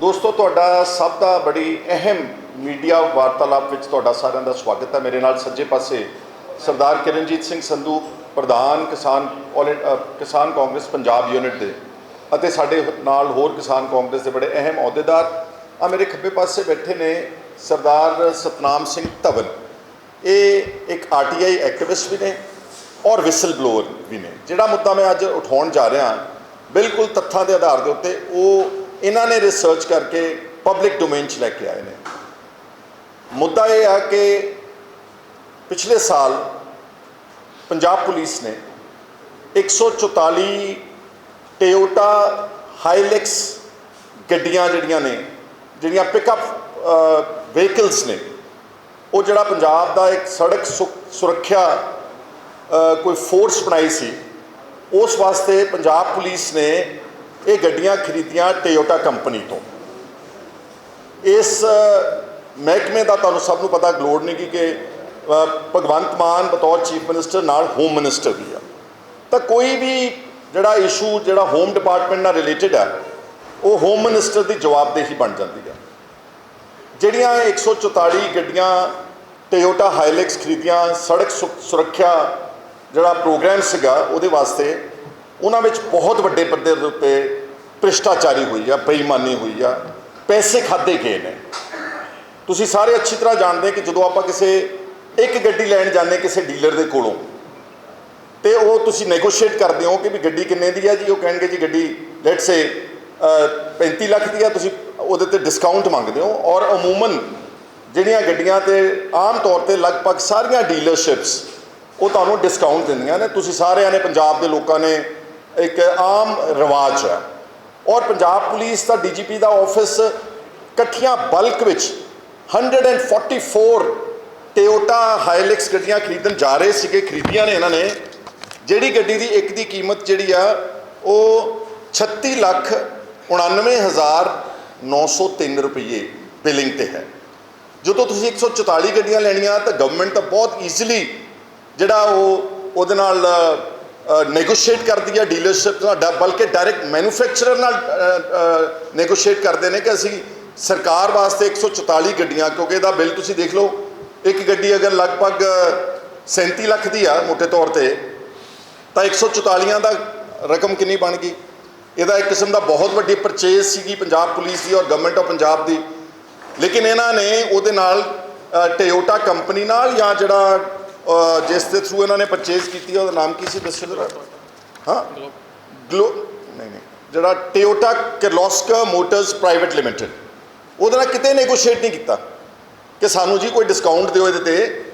ਦੋਸਤੋ ਤੁਹਾਡਾ ਸਭ ਦਾ ਬੜੀ ਅਹਿਮ ਮੀਡੀਆ ਵਾਰਤਾਲਾਪ ਵਿੱਚ ਤੁਹਾਡਾ ਸਾਰਿਆਂ ਦਾ ਸਵਾਗਤ ਹੈ। ਮੇਰੇ ਨਾਲ ਸੱਜੇ ਪਾਸੇ ਸਰਦਾਰ ਕਿਰਨਜੀਤ ਸਿੰਘ ਸੰਧੂ ਪ੍ਰਧਾਨ ਕਿਸਾਨ ਆਲ ਅ, ਕਿਸਾਨ ਕਾਂਗਰਸ ਪੰਜਾਬ ਯੂਨਿਟ ਦੇ ਅਤੇ ਸਾਡੇ ਨਾਲ ਹੋਰ ਕਿਸਾਨ ਕਾਂਗਰਸ ਦੇ ਬੜੇ ਅਹਿਮ ਅਹੁਦੇਦਾਰ। ਆ ਮੇਰੇ ਖੱਬੇ ਪਾਸੇ ਬੈਠੇ ਨੇ ਸਰਦਾਰ ਸਤਨਾਮ ਸਿੰਘ ਧਵਨ। ਇਹ ਇੱਕ ਆਰਟੀਆਈ ਐਕਟਿਵਿਸਟ ਵੀ ਨੇ ਔਰ ਵਿਸਲ ਬਲੋਅਰ ਵੀ ਨੇ। ਜਿਹੜਾ ਮੁੱਦਾ ਮੈਂ ਅੱਜ ਉਠਾਉਣ ਜਾ ਰਿਹਾ ਬਿਲਕੁਲ ਤੱਥਾਂ ਦੇ ਆਧਾਰ ਦੇ ਉੱਤੇ ਉਹ ਇਹਨਾਂ ਨੇ ਰਿਸਰਚ ਕਰਕੇ ਪਬਲਿਕ ਡੋਮੇਨ 'ਚ ਲੈ ਕੇ ਆਏ ਨੇ। ਮੁੱਦਾ ਇਹ ਆ ਕਿ ਪਿਛਲੇ ਸਾਲ ਪੰਜਾਬ ਪੁਲਿਸ ਨੇ 144 ਟੋਯੋਟਾ ਹਾਈਲੈਕਸ ਗੱਡੀਆਂ ਜਿਹੜੀਆਂ ਨੇ, ਜਿਹੜੀਆਂ ਪਿਕਅਪ ਵਹੀਕਲਸ ਨੇ, ਉਹ ਜਿਹੜਾ ਪੰਜਾਬ ਦਾ ਇੱਕ ਸੜਕ ਸੁ- ਸੁਰੱਖਿਆ ਕੋਈ ਫੋਰਸ ਬਣਾਈ ਸੀ, ਉਸ ਵਾਸਤੇ ਪੰਜਾਬ ਪੁਲਿਸ ਨੇ ਇਹ ਗੱਡੀਆਂ ਖਰੀਦੀਆਂ ਟੋਯੋਟਾ ਕੰਪਨੀ ਤੋਂ। ਇਸ ਮਹਿਕਮੇ ਦਾ ਤੁਹਾਨੂੰ ਸਭ ਨੂੰ ਪਤਾ, ਲੋੜ ਨਹੀਂ ਕਿ ਕਿ ਭਗਵੰਤ ਮਾਨ ਬਤੌਰ ਚੀਫ ਮਿਨਿਸਟਰ ਨਾਲ ਹੋਮ ਮਿਨਿਸਟਰ ਵੀ ਆ। ਤਾਂ ਕੋਈ ਵੀ ਜਿਹੜਾ ਇਸ਼ੂ ਜਿਹੜਾ ਹੋਮ ਡਿਪਾਰਟਮੈਂਟ ਨਾਲ ਰਿਲੇਟਡ ਆ, ਉਹ ਹੋਮ ਮਿਨਿਸਟਰ ਦੀ ਜਵਾਬਦੇਹੀ ਬਣ ਜਾਂਦੀ ਆ। ਜਿਹੜੀਆਂ 144 ਗੱਡੀਆਂ ਟੋਯੋਟਾ ਹਾਈਲੈਕਸ ਖਰੀਦੀਆਂ, ਸੜਕ ਸੁ- ਸੁਰੱਖਿਆ ਜਿਹੜਾ ਪ੍ਰੋਗਰਾਮ ਸੀਗਾ, ਉਹਦੇ ਵਾਸਤੇ ਉਹਨਾਂ ਵਿੱਚ ਬਹੁਤ ਵੱਡੇ ਪੱਧਰ ਦੇ ਉੱਤੇ ਭ੍ਰਿਸ਼ਟਾਚਾਰੀ ਹੋਈ ਆ, ਬੇਈਮਾਨੀ ਹੋਈ ਆ, ਪੈਸੇ ਖਾਦੇ ਗਏ ਨੇ। ਤੁਸੀਂ ਸਾਰੇ ਅੱਛੀ ਤਰ੍ਹਾਂ ਜਾਣਦੇ ਕਿ ਜਦੋਂ ਆਪਾਂ ਕਿਸੇ ਇੱਕ ਗੱਡੀ ਲੈਣ ਜਾਂਦੇ ਕਿਸੇ ਡੀਲਰ ਦੇ ਕੋਲੋਂ, ਤੇ ਉਹ ਤੁਸੀਂ ਨੈਗੋਸ਼ੀਏਟ ਕਰਦੇ ਹੋ ਕਿ ਵੀ ਗੱਡੀ ਕਿੰਨੇ ਦੀ ਹੈ ਜੀ? ਉਹ ਕਹਿਣਗੇ ਜੀ ਗੱਡੀ ਲੈਟਸ ਸੇ 35 ਲੱਖ ਦੀ ਆ, ਤੁਸੀਂ ਉਹਦੇ ਤੇ ਡਿਸਕਾਊਂਟ ਮੰਗਦੇ ਹੋ ਔਰ ਅਮੂਮਨ ਜਿਹੜੀਆਂ ਗੱਡੀਆਂ ਤੇ ਆਮ ਤੌਰ ਤੇ ਲਗਭਗ ਸਾਰੀਆਂ ਡੀਲਰਸ਼ਿਪਸ ਉਹ ਤੁਹਾਨੂੰ ਡਿਸਕਾਊਂਟ ਦਿੰਦੀਆਂ ਨੇ। ਤੁਸੀਂ ਸਾਰਿਆਂ ਨੇ ਪੰਜਾਬ ਦੇ ਲੋਕਾਂ ਨੇ ਇੱਕ ਆਮ ਰਿਵਾਜ ਹੈ। ਔਰ ਪੰਜਾਬ ਪੁਲਿਸ ਦਾ ਡੀਜੀਪੀ ਦਾ ਆਫਿਸ ਇਕੱਠੀਆਂ ਬਲਕ ਵਿੱਚ 144 ਟੋਯੋਟਾ ਹਾਈਲੈਕਸ ਗੱਡੀਆਂ ਖਰੀਦਣ ਜਾ ਰਹੇ ਸੀਗੇ, ਖਰੀਦੀਆਂ ਨੇ ਇਹਨਾਂ ਨੇ। ਜਿਹੜੀ ਗੱਡੀ ਦੀ ਇੱਕ ਦੀ ਕੀਮਤ ਜਿਹੜੀ ਆ, ਉਹ 36 ਲੱਖ 99903 ਰੁਪਏ ਬਿਲਿੰਗ ਤੇ ਹੈ। ਜਦੋਂ ਤੁਸੀਂ 144 ਗੱਡੀਆਂ ਲੈਣੀਆਂ, ਤਾਂ ਗਵਰਨਮੈਂਟ ਤਾਂ ਬਹੁਤ ਈਜ਼ੀਲੀ ਜਿਹੜਾ ਉਹ, ਉਹਦੇ ਨਾਲ ਨੈਗੋਸ਼ੀਏਟ ਕਰਦੀ ਹੈ ਡੀਲਰਸ਼ਿਪ ਨਾਲ ਡ- ਬਲਕਿ ਡਾਇਰੈਕਟ ਮੈਨੂਫੈਕਚਰਰ ਨਾਲ ਨੈਗੋਸ਼ੀਏਟ ਕਰਦੇ ਨੇ ਕਿ ਅਸੀਂ ਸਰਕਾਰ ਵਾਸਤੇ 144 ਗੱਡੀਆਂ, ਕਿਉਂਕਿ ਇਹਦਾ ਬਿੱਲ ਤੁਸੀਂ ਦੇਖ ਲਓ, ਇੱਕ ਗੱਡੀ ਅਗਰ ਲਗਭਗ 37 ਲੱਖ ਦੀ ਆ ਮੋٹے ਤੌਰ ਤੇ, ਤਾਂ 144 ਦਾ ਰਕਮ ਕਿੰਨੀ ਬਣ ਗਈ? ਇਹਦਾ ਇੱਕ ਕਿਸਮ ਦਾ ਬਹੁਤ ਵੱਡੀ ਪਰਚੇਜ਼ ਸੀਗੀ ਪੰਜਾਬ ਪੁਲਿਸ ਦੀ ਔਰ ਗਵਰਨਮੈਂਟ ਆਫ ਪੰਜਾਬ ਦੀ। ਲੇਕਿਨ ਇਹਨਾਂ ਨੇ ਉਹਦੇ ਨਾਲ ਟੋਯੋਟਾ ਕੰਪਨੀ ਨਾਲ ਜਾਂ ਜਿਹੜਾ ਜਿਸ ਦੇ ਥਰੂ ਇਹਨਾਂ ਨੇ ਪਰਚੇਜ਼ ਕੀਤੀ ਉਹਦਾ ਨਾਮ ਕੀ ਸੀ ਦੱਸਿਓ ਜਰਾ? ਹਾਂ? ਗਲੋ ਨਹੀਂ ਨਹੀਂ। ਜਿਹੜਾ Toyota Kirloskar motors private limited ਉਹਦੇ ਨਾਲ ਕਿਤੇ ਨੈਗੋਸ਼ੀਏਟ ਨਹੀਂ ਕੀਤਾ ਕਿ ਸਾਨੂੰ ਜੀ ਕੋਈ ਡਿਸਕਾਊਂਟ ਦਿਓ ਇਹਦੇ ਤੇ।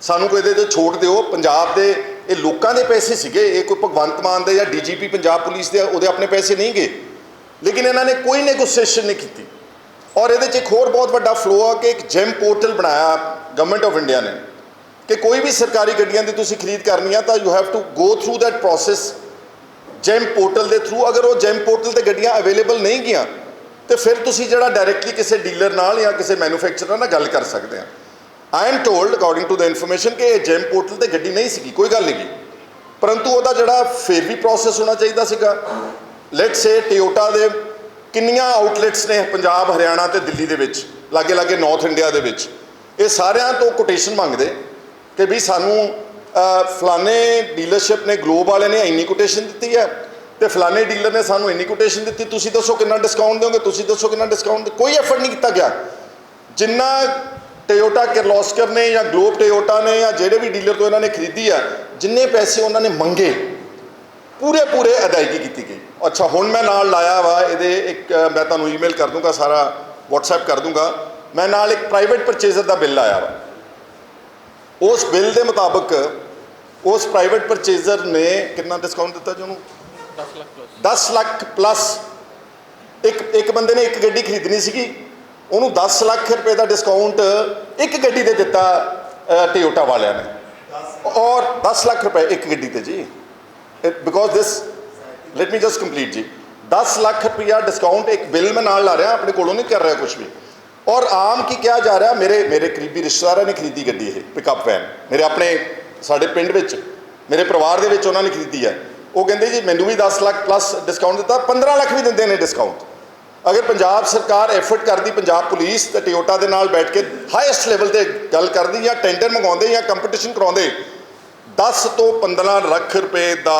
ਸਾਨੂੰ ਕੋਈ ਇਹਦੇ ਤੇ ਛੋਟ ਦਿਓ। ਪੰਜਾਬ ਦੇ ਇਹ ਲੋਕਾਂ ਦੇ ਪੈਸੇ ਸੀਗੇ। ਇਹ ਕੋਈ ਭਗਵੰਤ ਮਾਨ ਦੇ ਜਾਂ ਡੀਜੀਪੀ ਪੰਜਾਬ ਪੁਲਿਸ ਦੇ, ਉਹਦੇ ਆਪਣੇ ਪੈਸੇ ਨਹੀਂ ਗਏ। ਲੇਕਿਨ ਇਹਨਾਂ ਨੇ ਕੋਈ ਨੈਗੋਸ਼ੀਏਸ਼ਨ ਨਹੀਂ ਕੀਤੀ। ਔਰ ਇਹਦੇ 'ਚ ਇੱਕ ਹੋਰ ਬਹੁਤ ਵੱਡਾ ਫਲੋ ਆ ਕਿ ਇੱਕ ਜੈਮ ਪੋਰਟਲ ਬਣਾਇਆ ਗਵਰਨਮੈਂਟ ਆਫ ਇੰਡੀਆ ਨੇ। ਕਿ ਕੋਈ ਵੀ ਸਰਕਾਰੀ ਗੱਡੀਆਂ ਦੀ ਤੁਸੀਂ ਖਰੀਦ ਕਰਨੀ ਆ, ਤਾਂ you have to go through that process GeM portal ਦੇ ਥਰੂ ਅਗਰ ਉਹ ਜੈਮ ਪੋਰਟਲ ਤੇ ਗੱਡੀਆਂ ਅਵੇਲੇਬਲ ਨਹੀਂ ਗਈਆਂ, ਤੇ ਫਿਰ ਤੁਸੀਂ ਜਿਹੜਾ ਡਾਇਰੈਕਟਲੀ ਕਿਸੇ ਡੀਲਰ ਨਾਲ ਜਾਂ ਕਿਸੇ ਮੈਨੂਫੈਕਚਰਰ ਨਾਲ ਗੱਲ ਕਰ ਸਕਦੇ ਆ। I am told according to the information ਕਿ ਇਹ ਜੈਮ ਪੋਰਟਲ ਤੇ ਗੱਡੀ ਨਹੀਂ ਸੀਗੀ, ਕੋਈ ਗੱਲ ਨਹੀਂ ਪਰੰਤੂ ਉਹਦਾ ਜਿਹੜਾ ਫਿਰ ਵੀ ਪ੍ਰੋਸੈਸ ਹੋਣਾ ਚਾਹੀਦਾ ਸੀਗਾ। ਲੈਟਸ ਸੇ ਟਿਓਟਾ ਦੇ ਕਿੰਨੀਆਂ ਆਊਟਲੈਟਸ ਨੇ ਪੰਜਾਬ, ਹਰਿਆਣਾ ਤੇ ਦਿੱਲੀ ਦੇ ਵਿੱਚ ਲਾਗੇ ਲਾਗੇ ਨਾਰਥ ਇੰਡੀਆ ਦੇ ਵਿੱਚ। ਇਹ ਸਾਰਿਆਂ ਤੋਂ ਕੋਟੇਸ਼ਨ ਮੰਗਦੇ। ਕਿ ਵੀ ਸਾਨੂੰ ਫਲਾਣੇ ਡੀਲਰਸ਼ਿਪ ਨੇ ਗਲੋਬ ਵਾਲੇ ਨੇ ਇੰਨੀ ਕੋਟੇਸ਼ਨ ਦਿੱਤੀ ਹੈ ਤੇ ਫਲਾਣੇ ਡੀਲਰ ਨੇ ਸਾਨੂੰ ਇੰਨੀ ਕੋਟੇਸ਼ਨ ਦਿੱਤੀ, ਤੁਸੀਂ ਦੱਸੋ ਕਿੰਨਾ ਡਿਸਕਾਊਂਟ ਦਿਓਗੇ, ਤੁਸੀਂ ਦੱਸੋ ਕਿੰਨਾ ਡਿਸਕਾਊਂਟ ਕੋਈ ਐਫਰਟ ਨਹੀਂ ਕੀਤਾ ਗਿਆ। ਜਿੰਨਾ ਟੋਯੋਟਾ ਕਿਰਲੋਸਕਰ ਨੇ ਜਾਂ ਗਲੋਬ ਟੋਯੋਟਾ ਨੇ ਜਾਂ ਜਿਹੜੇ ਵੀ ਡੀਲਰ ਤੋਂ ਇਹਨਾਂ ਨੇ ਖਰੀਦੀ ਆ ਜਿੰਨੇ ਪੈਸੇ ਉਹਨਾਂ ਨੇ ਮੰਗੇ ਪੂਰੇ ਪੂਰੇ ਅਦਾਇਗੀ ਕੀਤੀ ਗਈ। ਅੱਛਾ, ਹੁਣ ਮੈਂ ਨਾਲ ਲਾਇਆ ਵਾ, ਇਹਦੇ ਇੱਕ, ਮੈਂ ਤੁਹਾਨੂੰ ਈਮੇਲ ਕਰ ਦੂੰਗਾ, ਸਾਰਾ WhatsApp ਕਰ ਦੂੰਗਾ। ਮੈਂ ਨਾਲ ਇੱਕ ਪ੍ਰਾਈਵੇਟ ਪਰਚੇਜ਼ਰ ਦਾ ਬਿੱਲ ਆਇਆ ਵਾ। ਉਸ ਬਿੱਲ ਦੇ ਮੁਤਾਬਕ ਉਸ ਪ੍ਰਾਈਵੇਟ ਪਰਚੇਜ਼ਰ ਨੇ ਕਿੰਨਾ ਡਿਸਕਾਊਂਟ ਦਿੱਤਾ ਜੀ ਉਹਨੂੰ? 10 ਲੱਖ ਪਲੱਸ 10 ਲੱਖ ਪਲੱਸ ਇੱਕ ਇੱਕ ਬੰਦੇ ਨੇ ਇੱਕ ਗੱਡੀ ਖਰੀਦਣੀ ਸੀਗੀ ਉਹਨੂੰ 10 ਲੱਖ ਰੁਪਏ ਦਾ ਡਿਸਕਾਊਂਟ ਇੱਕ ਗੱਡੀ ਤੇ ਦਿੱਤਾ ਟੋਯੋਟਾ ਵਾਲਿਆਂ ਨੇ। ਔਰ 10 ਲੱਖ ਰੁਪਏ ਇੱਕ ਗੱਡੀ ਤੇ ਜੀ। Because this let me just complete ਜੀ। 10 ਲੱਖ ਰੁਪਇਆ ਡਿਸਕਾਊਂਟ ਇੱਕ ਬਿੱਲ ਮੈਂ ਨਾਲ ਲਾ ਰਿਹਾ ਆਪਣੇ ਕੋਲੋਂ ਨਹੀਂ ਕਰ ਰਿਹਾ ਕੁਝ ਵੀ। ਔਰ ਆਮ ਕੀ ਕਿਹਾ ਜਾ ਰਿਹਾ, ਮੇਰੇ ਮੇਰੇ ਕਰੀਬੀ ਰਿਸ਼ਤੇਦਾਰਾਂ ਨੇ ਖਰੀਦੀ ਗੱਡੀ ਇਹ ਪਿਕਅਪ ਵੈਨ ਮੇਰੇ ਆਪਣੇ, ਸਾਡੇ ਪਿੰਡ ਵਿੱਚ, ਮੇਰੇ ਪਰਿਵਾਰ ਦੇ ਵਿੱਚ ਉਹਨਾਂ ਨੇ ਖਰੀਦੀ ਹੈ। ਉਹ ਕਹਿੰਦੇ ਜੀ, ਮੈਨੂੰ ਵੀ 10 ਲੱਖ ਪਲੱਸ ਡਿਸਕਾਊਂਟ ਦਿੱਤਾ 15 ਲੱਖ ਵੀ ਦਿੰਦੇ ਨੇ ਡਿਸਕਾਊਂਟ ਅਗਰ ਪੰਜਾਬ ਸਰਕਾਰ ਐਫਰਟ ਕਰਦੀ, ਪੰਜਾਬ ਪੁਲਿਸ ਤੇ ਟਿਓਟਾ ਦੇ ਨਾਲ ਬੈਠ ਕੇ ਹਾਈਐਸਟ ਲੈਵਲ ਤੇ ਗੱਲ ਕਰਦੀ ਜਾਂ ਟੈਂਡਰ ਮੰਗਾਉਂਦੇ ਜਾਂ ਕੰਪੀਟੀਸ਼ਨ ਕਰਾਉਂਦੇ 10 ਤੋਂ 15 ਲੱਖ ਰੁਪਏ ਦਾ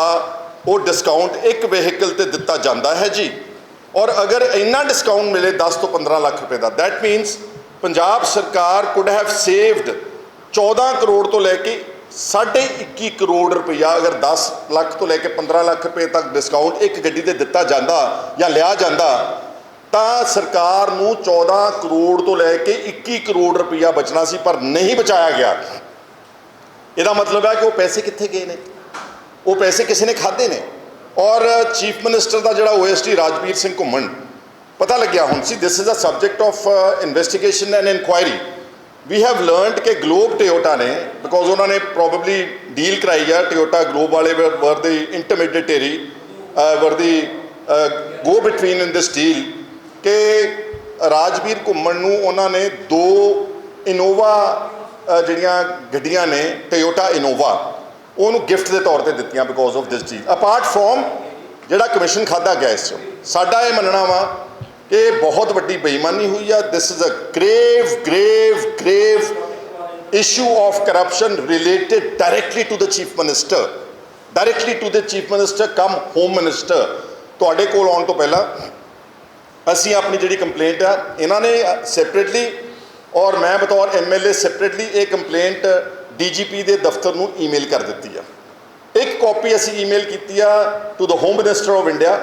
ਉਹ ਡਿਸਕਾਊਂਟ ਇੱਕ ਵਹੀਕਲ ਤੇ ਦਿੱਤਾ ਜਾਂਦਾ ਹੈ ਜੀ। ਔਰ ਅਗਰ ਇੰਨਾ ਡਿਸਕਾਊਂਟ ਮਿਲੇ 10 ਤੋਂ 15 ਲੱਖ ਰੁਪਏ ਦਾ ਦੈਟ ਮੀਨਸ ਪੰਜਾਬ ਸਰਕਾਰ ਕੁਡ ਹੈਵ ਸੇਵਡ 14 ਕਰੋੜ ਤੋਂ ਲੈ ਕੇ 21 ਕਰੋੜ ਰੁਪਇਆ ਅਗਰ 10 ਲੱਖ ਤੋਂ ਲੈ ਕੇ 15 ਲੱਖ ਰੁਪਏ ਤੱਕ ਡਿਸਕਾਊਂਟ ਇੱਕ ਗੱਡੀ ਤੇ ਦਿੱਤਾ ਜਾਂਦਾ ਜਾਂ ਲਿਆ ਜਾਂਦਾ, ਤਾਂ ਸਰਕਾਰ ਨੂੰ 14 ਕਰੋੜ ਤੋਂ ਲੈ ਕੇ 21 ਕਰੋੜ ਰੁਪਇਆ ਬਚਣਾ ਸੀ, ਪਰ ਨਹੀਂ ਬਚਾਇਆ ਗਿਆ। ਇਹਦਾ ਮਤਲਬ ਹੈ ਕਿ ਉਹ ਪੈਸੇ ਕਿੱਥੇ ਗਏ ਨੇ? ਉਹ ਪੈਸੇ ਕਿਸੇ ਨੇ ਖਾਦੇ ਨੇ? ਔਰ ਚੀਫ ਮਿਨਿਸਟਰ ਦਾ ਜਿਹੜਾ ਓਐਸਟੀ ਰਾਜਵੀਰ ਸਿੰਘ ਘੁੰਮਣ, ਪਤਾ ਲੱਗਿਆ ਹੁਣ ਸੀ this is a subject of investigation and inquiry we have learned ਕਿ ਗਲੋਬ ਟਿਓਟਾ ਨੇ ਬਿਕੋਜ਼ ਉਹਨਾਂ ਨੇ ਪ੍ਰੋਬਬਲੀ ਡੀਲ ਕਰਾਈ ਆ ਟਿਓਟਾ ਗਲੋਬ ਵਾਲੇ ਵਰ ਦੀ ਇੰਟਰਮੀਡੀਏਟਰੀ ਵਰ ਦੀ ਗੋ ਬਿਟਵੀਨ ਇਨ ਦਿਸ ਡੀਲ ਕਿ ਰਾਜਵੀਰ ਘੁੰਮਣ ਨੂੰ ਉਹਨਾਂ ਨੇ ਦੋ ਇਨੋਵਾ ਜਿਹੜੀਆਂ ਗੱਡੀਆਂ ਨੇ ਟੋਯੋਟਾ ਇਨੋਵਾ ਉਹਨੂੰ ਗਿਫਟ ਦੇ ਤੌਰ ਤੇ ਦਿੱਤੀਆਂ ਬਿਕੋਜ਼ ਆਫ ਦਿਸ ਚੀਜ਼ ਅਪਾਰਟ ਫਰੋਮ ਜਿਹੜਾ ਕਮਿਸ਼ਨ ਖਾਦਾ ਗਿਆ ਇਸ ਚੋਂ, ਸਾਡਾ ਇਹ ਮੰਨਣਾ ਵਾ ਕਿ ਇਹ ਬਹੁਤ ਵੱਡੀ ਬੇਈਮਾਨੀ ਹੋਈ ਆ। This is a grave grave grave issue of corruption related directly to the chief minister directly to the chief minister, come home minister ਤੁਹਾਡੇ ਕੋਲ ਆਉਣ ਤੋਂ ਪਹਿਲਾਂ ਅਸੀਂ ਆਪਣੀ ਜਿਹੜੀ ਕੰਪਲੇਂਟ ਆ, ਇਹਨਾਂ ਨੇ ਸੈਪਰੇਟਲੀ ਔਰ ਮੈਂ ਬਤੌਰ ਐਮਐਲਏ ਸੈਪਰੇਟਲੀ ਇਹ ਕੰਪਲੇਂਟ ਡੀਜੀਪੀ ਦੇ ਦਫ਼ਤਰ ਨੂੰ ਈਮੇਲ ਕਰ ਦਿੱਤੀ ਆ। ਇੱਕ ਕਾਪੀ ਅਸੀਂ ਈਮੇਲ ਕੀਤੀ ਆ to the home minister of India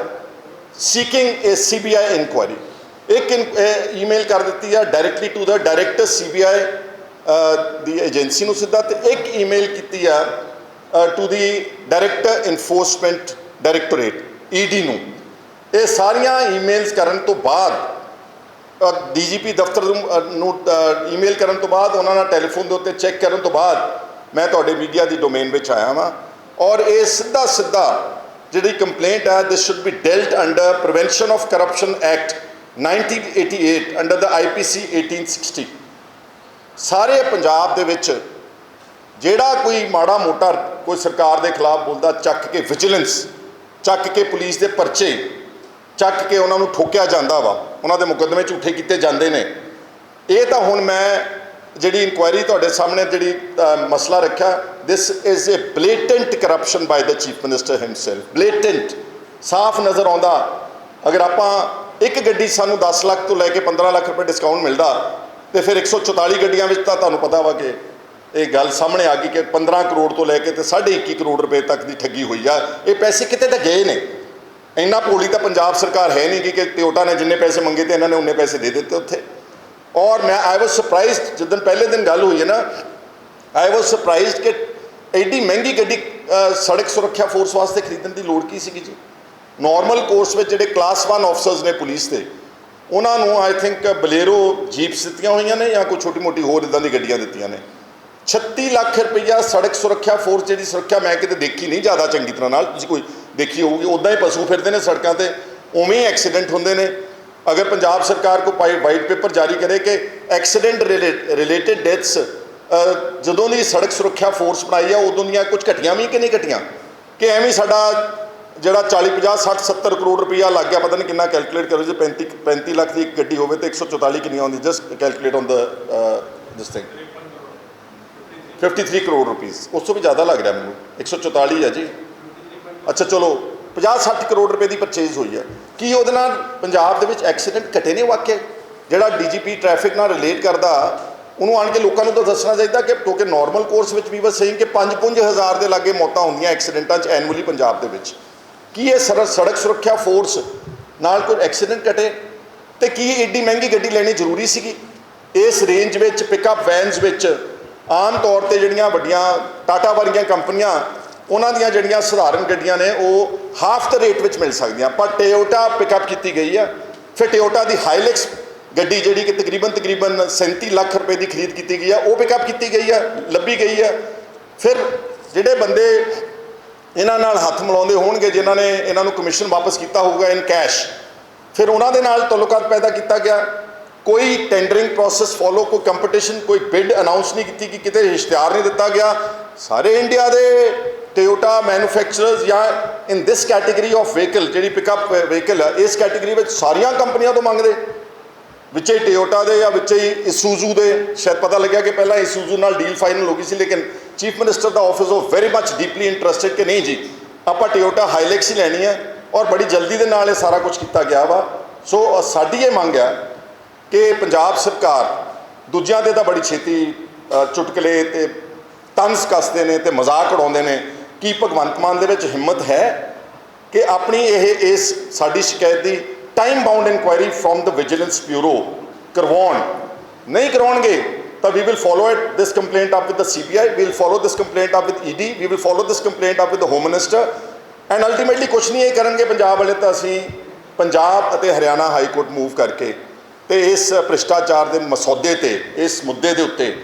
seeking a CBI inquiry ਇੱਕ ਈਮੇਲ ਕਰ ਦਿੱਤੀ ਆ directly to the director CBI the agency ਨੂੰ ਸਿੱਧਾ ਤੇ ਇੱਕ ਈਮੇਲ ਕੀਤੀ ਆ to the director enforcement directorate ED ਨੂੰ। ਇਹ ਸਾਰੀਆਂ ਈਮੇਲਸ ਕਰਨ ਤੋਂ ਬਾਅਦ ਡੀਜੀਪੀ ਦਫ਼ਤਰ ਨੂੰ ਅ, ਨੂੰ ਈਮੇਲ ਕਰਨ ਤੋਂ ਬਾਅਦ ਉਹਨਾਂ ਨਾਲ ਟੈਲੀਫੋਨ ਦੇ ਉੱਤੇ ਚੈੱਕ ਕਰਨ ਤੋਂ ਬਾਅਦ ਮੈਂ ਤੁਹਾਡੇ ਮੀਡੀਆ ਦੀ ਡੋਮੇਨ ਵਿੱਚ ਆਇਆ ਹਾਂ ਔਰ ਇਹ ਸਿੱਧਾ ਸਿੱਧਾ ਜਿਹੜੀ ਕੰਪਲੇਂਟ ਹੈ this should be dealt under prevention of corruption act 1988 under the IPC 1860 ਸਾਰੇ ਪੰਜਾਬ ਦੇ ਵਿੱਚ ਜਿਹੜਾ ਕੋਈ ਮਾੜਾ ਮੋਟਾ ਕੋਈ ਸਰਕਾਰ ਦੇ ਖਿਲਾਫ ਬੋਲਦਾ ਚੱਕ ਕੇ ਵਿਜੀਲੈਂਸ ਚੱਕ ਕੇ ਪੁਲਿਸ ਦੇ ਪਰਚੇ ਚੱਕ ਕੇ ਉਹਨਾਂ ਨੂੰ ਠੋਕਿਆ ਜਾਂਦਾ ਵਾ। ਉਹਨਾਂ ਦੇ ਮੁਕੱਦਮੇ ਝੂਠੇ ਕੀਤੇ ਜਾਂਦੇ ਨੇ। ਇਹ ਤਾਂ ਹੁਣ ਮੈਂ ਜਿਹੜੀ ਇਨਕੁਆਇਰੀ ਤੁਹਾਡੇ ਸਾਹਮਣੇ ਜਿਹੜੀ ਮਸਲਾ ਰੱਖਿਆ this is a blatant corruption by the chief minister himself blatant ਸਾਫ਼ ਨਜ਼ਰ ਆਉਂਦਾ। ਅਗਰ ਆਪਾਂ ਇੱਕ ਗੱਡੀ ਸਾਨੂੰ 10 ਲੱਖ ਤੋਂ ਲੈ ਕੇ 15 ਲੱਖ ਰੁਪਏ ਡਿਸਕਾਊਂਟ ਮਿਲਦਾ, ਤੇ ਫਿਰ 144 ਗੱਡੀਆਂ ਵਿੱਚ ਤਾਂ ਤੁਹਾਨੂੰ ਪਤਾ ਵਾ ਕਿ ਇਹ ਗੱਲ ਸਾਹਮਣੇ ਆ ਗਈ ਕਿ 15 ਕਰੋੜ ਤੋਂ ਲੈ ਕੇ ਤੇ 21.5 ਕਰੋੜ ਰੁਪਏ ਤੱਕ ਦੀ ਠੱਗੀ ਹੋਈ ਆ। ਇਹ ਪੈਸੇ ਕਿਤੇ ਤਾਂ ਗਏ ਨੇ। ਇੰਨਾ ਭੋਲੀ ਤਾਂ ਪੰਜਾਬ ਸਰਕਾਰ ਹੈ ਨਹੀਂ ਕਿ ਕਿ ਟਿਓਟਾ ਨੇ ਜਿੰਨੇ ਪੈਸੇ ਮੰਗੇ ਤੇ ਇਹਨਾਂ ਨੇ ਉਹਨੇ ਪੈਸੇ ਦੇ ਦਿੱਤੇ ਉੱਥੇ। ਔਰ ਮੈਂ ਆਈ ਵਾਸ ਸਰਪ੍ਰਾਈਜ਼ਡ ਜਦੋਂ ਪਹਿਲੇ ਦਿਨ ਗੱਲ ਹੋਈ ਹੈ ਨਾ ਆਈ ਵਾਸ ਸਰਪ੍ਰਾਈਜ਼ਡ ਕਿ ਐਡੀ ਮਹਿੰਗੀ ਗੱਡੀ ਸੜਕ ਸੁਰੱਖਿਆ ਫੋਰਸ ਵਾਸਤੇ ਖਰੀਦਣ ਦੀ ਲੋੜ ਕੀ ਸੀਗੀ ਜੀ? ਨਾਰਮਲ ਕੋਰਸ ਵਿੱਚ ਜਿਹੜੇ ਕਲਾਸ 1 ਆਫਸਰਸ ਨੇ ਪੁਲਿਸ ਦੇ, ਉਹਨਾਂ ਨੂੰ ਆਈ ਥਿੰਕ ਬਲੇਰੋ ਜੀਪਸ ਦਿੱਤੀਆਂ ਹੋਈਆਂ ਨੇ ਜਾਂ ਕੋਈ ਛੋਟੀ ਮੋਟੀ ਹੋਰ ਇਦਾਂ ਦੀ ਗੱਡੀਆਂ ਦਿੱਤੀਆਂ ਨੇ। 36 ਲੱਖ ਰੁਪਈਆ ਸੜਕ ਸੁਰੱਖਿਆ ਫੋਰਸ ਜਿਹੜੀ ਸੁਰੱਖਿਆ ਮੈਂ ਕਿਤੇ ਦੇਖੀ ਨਹੀਂ ਜ਼ਿਆਦਾ ਚੰਗੀ ਤਰ੍ਹਾਂ ਨਾਲ, ਤੁਸੀਂ ਕੋਈ ਦੇਖੀ ਹੋਊਗੀ ਉਦਾਂ ਹੀ ਪਸ਼ੂ ਫਿਰਦੇ ਨੇ ਸੜਕਾਂ ਤੇ, ਉਵੇਂ ਹੀ ਐਕਸੀਡੈਂਟ ਹੁੰਦੇ ਨੇ। ਅਗਰ ਪੰਜਾਬ ਸਰਕਾਰ ਕੋ ਪਾਈ ਵਾਈਟ ਪੇਪਰ ਜਾਰੀ ਕਰੇ ਕਿ ਐਕਸੀਡੈਂਟ ਰਿਲੇਟਡ ਡੈਥਸ ਜਦੋਂ ਦੀ ਸੜਕ ਸੁਰੱਖਿਆ ਫੋਰਸ ਬਣਾਈ ਆ, ਉਦੋਂ ਦੀਆਂ ਕੁਝ ਘਟੀਆਂ ਵੀ ਕਿ ਨਹੀਂ ਘਟੀਆਂ? ਕਿ ਐਵੇਂ ਸਾਡਾ ਜਿਹੜਾ 40 50 60 70 ਕਰੋੜ ਰੁਪਈਆ ਲੱਗ ਗਿਆ, ਪਤਾ ਨਹੀਂ ਕਿੰਨਾ ਕੈਲਕੂਲੇਟ ਕਰੋ ਜੇ 35 35 ਲੱਖ ਦੀ ਇੱਕ ਗੱਡੀ ਹੋਵੇ ਤੇ 144 ਕਿੰਨੀ ਆਉਂਦੀ just calculate on the this thing 53 crore rupees, ਉਸ ਤੋਂ ਵੀ ਜ਼ਿਆਦਾ ਲੱਗ ਰਿਹਾ ਮੈਨੂੰ। 144 ਹੈ ਜੀ। ਅੱਛਾ, ਚਲੋ 50 60 ਕਰੋੜ ਰੁਪਏ ਦੀ ਪਰਚੇਜ਼ ਹੋਈ ਹੈ। ਕੀ ਉਹਦੇ ਨਾਲ ਪੰਜਾਬ ਦੇ ਵਿੱਚ ਐਕਸੀਡੈਂਟ ਘਟੇ ਨੇ ਵਾਕਿਆ? ਜਿਹੜਾ ਡੀਜੀਪੀ ਟ੍ਰੈਫਿਕ ਨਾਲ ਰਿਲੇਟ ਕਰਦਾ, ਉਹਨੂੰ ਆਣ ਕੇ ਲੋਕਾਂ ਨੂੰ ਤਾਂ ਦੱਸਣਾ ਚਾਹੀਦਾ ਕਿ ਕਿਉਂਕਿ ਨਾਰਮਲ ਕੋਰਸ ਵਿੱਚ ਵੀ ਬਸ ਸਹੀ ਕਿ 5-5000 ਦੇ ਲਾਗੇ ਮੌਤਾਂ ਹੁੰਦੀਆਂ ਐਕਸੀਡੈਂਟਾਂ 'ਚ ਐਨੂਅਲੀ ਪੰਜਾਬ ਦੇ ਵਿੱਚ। ਕੀ ਇਹ ਸਰ- ਸੜਕ ਸੁਰੱਖਿਆ ਫੋਰਸ ਨਾਲ ਕੋਈ ਐਕਸੀਡੈਂਟ ਘਟੇ? ਤੇ ਕੀ ਏਡੀ ਮਹਿੰਗੀ ਗੱਡੀ ਲੈਣੀ ਜ਼ਰੂਰੀ ਸੀਗੀ? ਇਸ ਰੇਂਜ ਵਿੱਚ ਪਿਕਅਪ ਵੈਨਸ ਵਿੱਚ, ਆਮ ਤੌਰ ਤੇ ਜਿਹੜੀਆਂ ਵੱਡੀਆਂ ਟਾਟਾ ਵਰਗੀਆਂ ਕੰਪਨੀਆਂ ਉਹਨਾਂ ਦੀਆਂ ਜਿਹੜੀਆਂ ਸਧਾਰਨ ਗੱਡੀਆਂ ਨੇ, ਉਹ ਹਾਫ ਦ ਰੇਟ ਵਿੱਚ ਮਿਲ ਸਕਦੀਆਂ। ਪਰ ਟੋਯੋਟਾ ਪਿਕਅਪ ਕੀਤੀ ਗਈ ਆ। ਫਿਰ ਟੋਯੋਟਾ ਦੀ ਹਾਈਲੈਕਸ ਗੱਡੀ ਜਿਹੜੀ ਕਿ ਤਕਰੀਬਨ ਤਕਰੀਬਨ 37 ਲੱਖ ਰੁਪਏ ਦੀ ਖਰੀਦ ਕੀਤੀ ਗਈ ਆ, ਉਹ ਪਿਕਅਪ ਕੀਤੀ ਗਈ ਆ, ਲੱਭੀ ਗਈ ਆ। ਫਿਰ ਜਿਹੜੇ ਬੰਦੇ ਇਹਨਾਂ ਨਾਲ ਹੱਥ ਮਿਲਾਉਂਦੇ ਹੋਣਗੇ, ਜਿਨ੍ਹਾਂ ਨੇ ਇਹਨਾਂ ਨੂੰ ਕਮਿਸ਼ਨ ਵਾਪਸ ਕੀਤਾ ਹੋਊਗਾ ਇਨ ਕੈਸ਼ ਫਿਰ ਉਹਨਾਂ ਦੇ ਨਾਲ ਤਾਲੁਕਾਤ ਪੈਦਾ ਕੀਤਾ ਗਿਆ। ਕੋਈ ਟੈਂਡਰਿੰਗ ਪ੍ਰੋਸੈਸ ਫੋਲੋ ਕੋਈ ਕੰਪੀਟੀਸ਼ਨ ਕੋਈ ਬਿਡ ਅਨਾਉਂਸ ਨਹੀਂ ਕੀਤੀ ਕਿ ਕਿਤੇ ਇਸ਼ਤਿਹਾਰ ਨਹੀਂ ਦਿੱਤਾ ਗਿਆ। ਸਾਰੇ ਇੰਡੀਆ ਦੇ ਟੋਯੋਟਾ ਮੈਨੂਫੈਕਚਰਰਸ ਜਾਂ in this category of vehicle ਜਿਹੜੀ ਪਿਕਅਪ ਵਹੀਕਲ ਹੈ ਇਸ ਕੈਟਾਗਰੀ ਵਿੱਚ ਸਾਰੀਆਂ ਕੰਪਨੀਆਂ ਤੋਂ ਮੰਗਦੇ। ਵਿੱਚੇ ਹੀ ਟੋਯੋਟਾ ਦੇ ਜਾਂ ਵਿੱਚੇ ਹੀ ਇਸੂਜ਼ੂ ਦੇ। ਸ਼ਾਇਦ ਪਤਾ ਲੱਗਿਆ ਕਿ ਪਹਿਲਾਂ ਇਸੂਜ਼ੂ ਨਾਲ ਡੀਲ ਫਾਈਨਲ ਹੋ ਗਈ ਸੀ, ਲੇਕਿਨ chief minister the office of very much deeply interested ਕਿ ਨਹੀਂ ਜੀ, ਆਪਾਂ ਟੋਯੋਟਾ ਹਾਈਲੈਕਸ ਹੀ ਲੈਣੀ ਹੈ ਔਰ ਬੜੀ ਜਲਦੀ ਦੇ ਨਾਲ ਇਹ ਸਾਰਾ ਕੁਝ ਕੀਤਾ ਗਿਆ ਵਾ। ਸੋ ਸਾਡੀ ਇਹ ਮੰਗ ਹੈ ਕਿ ਪੰਜਾਬ ਸਰਕਾਰ ਦੂਜਿਆਂ ਦੇ ਤਾਂ ਬੜੀ ਛੇਤੀ ਚੁਟਕਲੇ ਤੇ ਤੰਜ਼ ਕੱਸਦੇ ਨੇ ਤੇ ਮਜ਼ਾਕ ਉਡਾਉਂਦੇ ਨੇ। ਕੀ ਭਗਵੰਤ ਮਾਨ ਦੇ ਵਿੱਚ ਹਿੰਮਤ ਹੈ ਕਿ ਆਪਣੀ ਇਹ, ਇਸ ਸਾਡੀ ਸ਼ਿਕਾਇਤ ਦੀ time bound inquiry from the vigilance bureau ਕਰਵਾਉਣ? ਨਹੀਂ ਕਰਵਾਉਣਗੇ, ਤਾਂ we will follow it this complaint up with the CBI we will follow this complaint up with ED we will follow this complaint up with the home minister and ultimately ਕੁਝ ਨਹੀਂ ਇਹ ਕਰਨਗੇ ਪੰਜਾਬ ਵਾਲੇ, ਤਾਂ ਅਸੀਂ ਪੰਜਾਬ ਅਤੇ ਹਰਿਆਣਾ ਹਾਈ ਕੋਰਟ ਮੂਵ ਕਰਕੇ ਤੇ ਇਸ ਭ੍ਰਿਸ਼ਟਾਚਾਰ ਦੇ ਮਸੌਦੇ ਤੇ, ਇਸ ਮੁੱਦੇ ਦੇ ਉੱਤੇ